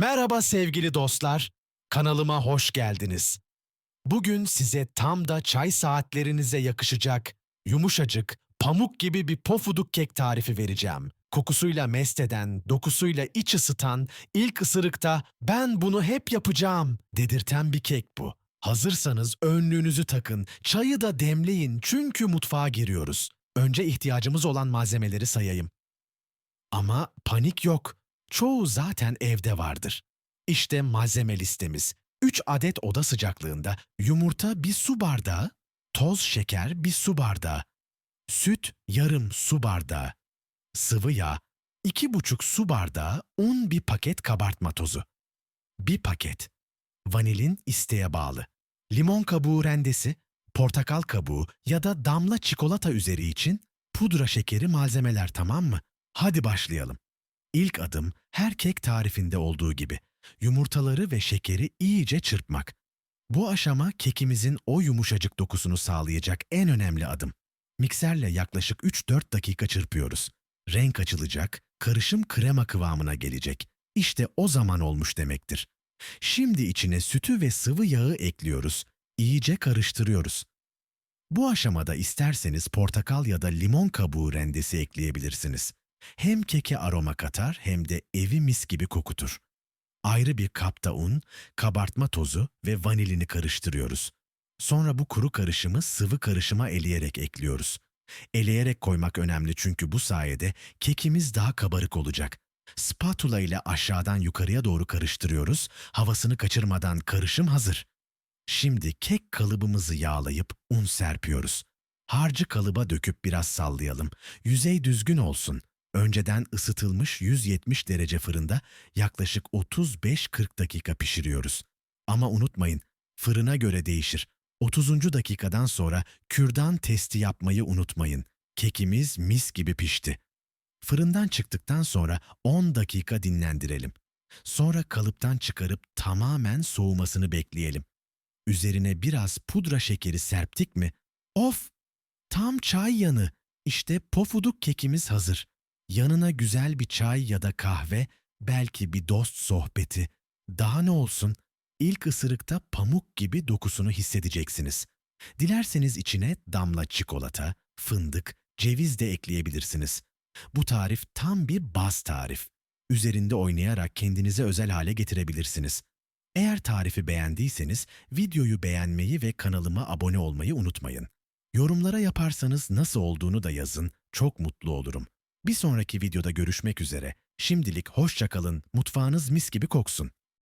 Merhaba sevgili dostlar, kanalıma hoş geldiniz. Bugün size tam da çay saatlerinize yakışacak, yumuşacık, pamuk gibi bir pofuduk kek tarifi vereceğim. Kokusuyla mest eden, dokusuyla iç ısıtan, ilk ısırıkta ben bunu hep yapacağım dedirten bir kek bu. Hazırsanız önlüğünüzü takın, çayı da demleyin çünkü mutfağa giriyoruz. Önce ihtiyacımız olan malzemeleri sayayım. Ama panik yok. Çoğu zaten evde vardır. İşte malzeme listemiz. 3 adet oda sıcaklığında yumurta bir su bardağı, toz şeker bir su bardağı, süt yarım su bardağı, sıvı yağ 2,5 su bardağı, un bir paket kabartma tozu, bir paket, vanilin isteğe bağlı, limon kabuğu rendesi, portakal kabuğu ya da damla çikolata üzeri için pudra şekeri malzemeler tamam mı? Hadi başlayalım. İlk adım her kek tarifinde olduğu gibi yumurtaları ve şekeri iyice çırpmak. Bu aşama kekimizin o yumuşacık dokusunu sağlayacak en önemli adım. Mikserle yaklaşık 3-4 dakika çırpıyoruz. Renk açılacak, karışım krema kıvamına gelecek. İşte o zaman olmuş demektir. Şimdi içine sütü ve sıvı yağı ekliyoruz. İyice karıştırıyoruz. Bu aşamada isterseniz portakal ya da limon kabuğu rendesi ekleyebilirsiniz. Hem keke aroma katar hem de evi mis gibi kokutur. Ayrı bir kapta un, kabartma tozu ve vanilini karıştırıyoruz. Sonra bu kuru karışımı sıvı karışıma eleyerek ekliyoruz. Eleyerek koymak önemli çünkü bu sayede kekimiz daha kabarık olacak. Spatula ile aşağıdan yukarıya doğru karıştırıyoruz. Havasını kaçırmadan karışım hazır. Şimdi kek kalıbımızı yağlayıp un serpiyoruz. Harcı kalıba döküp biraz sallayalım. Yüzey düzgün olsun. Önceden ısıtılmış 170 derece fırında yaklaşık 35-40 dakika pişiriyoruz. Ama unutmayın, fırına göre değişir. 30. dakikadan sonra kürdan testi yapmayı unutmayın. Kekimiz mis gibi pişti. Fırından çıktıktan sonra 10 dakika dinlendirelim. Sonra kalıptan çıkarıp tamamen soğumasını bekleyelim. Üzerine biraz pudra şekeri serptik mi? Of! Tam çay yanı. İşte pofuduk kekimiz hazır. Yanına güzel bir çay ya da kahve, belki bir dost sohbeti. Daha ne olsun? İlk ısırıkta pamuk gibi dokusunu hissedeceksiniz. Dilerseniz içine damla çikolata, fındık, ceviz de ekleyebilirsiniz. Bu tarif tam bir baz tarif. Üzerinde oynayarak kendinize özel hale getirebilirsiniz. Eğer tarifi beğendiyseniz videoyu beğenmeyi ve kanalıma abone olmayı unutmayın. Yorumlara yaparsanız nasıl olduğunu da yazın, çok mutlu olurum. Bir sonraki videoda görüşmek üzere. Şimdilik hoşça kalın, mutfağınız mis gibi koksun.